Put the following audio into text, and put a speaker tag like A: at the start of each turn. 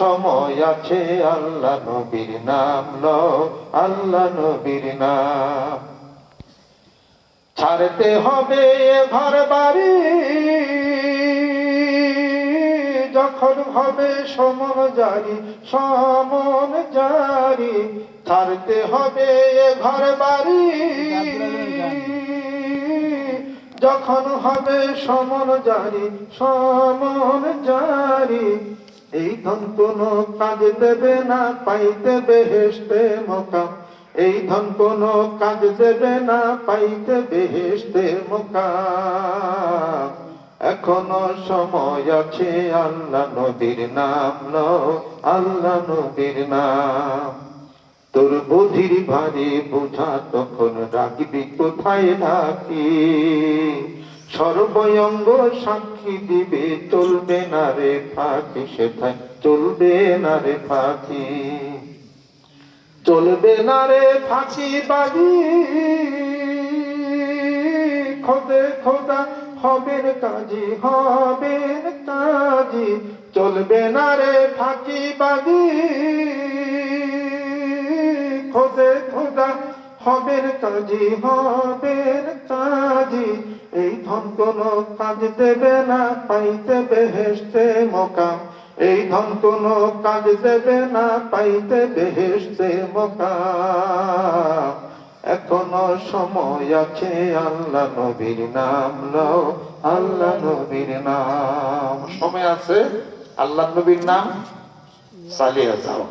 A: সময় আছে, আল্লাহ নবীর নাম লো, আল্লাহ নবীর নাম। ছাড়তে হবে ঘর বাড়ি, যখন হবে সমন জারি সমন জারি, ছাড়তে হবে ঘর বাড়ি। যখন হবে সমন জারি সমন জারি এই ধন কোনো কাজ দেবে না, পাইতে বেহেস্তে মোকাম এই ধন কোনো কাজ দেবে না, পাইতে বেহেস্তে মোকাম এখনও সময় আছে, আল্লাহ নবীর নাম লো, আল্লাহ নবীর নাম। তোর বুধির ভারী বোঝা তখন রাখবি, কোথায় রাখি? সর্বয়ঙ্গ সাক্ষী দিবে, চলবে না রে ফাঁকি সেথায় চলবে না রে ফাঁকি চলবে না রে ফাঁকি বাজি খোদে খোদা হবেন কাজী হবেন কাজী। চলবে না রে ফাঁকি বাজি খোদে খোদা হবেন কাজী হবেন কাজী। ধন কোনো কাজ দেবে না, পাইতে বেহেস্তে মোকাম এই ধন কোনো কাজ দেবে না, পাইতে বেহেস্তে মোকাম এখনও সময় আছে, আল্লাহ নবীর নাম লও, আল্লাহ নবীর নাম। সময় আছে? আল্লাহ নবীর নাম চালিয়ে যাও।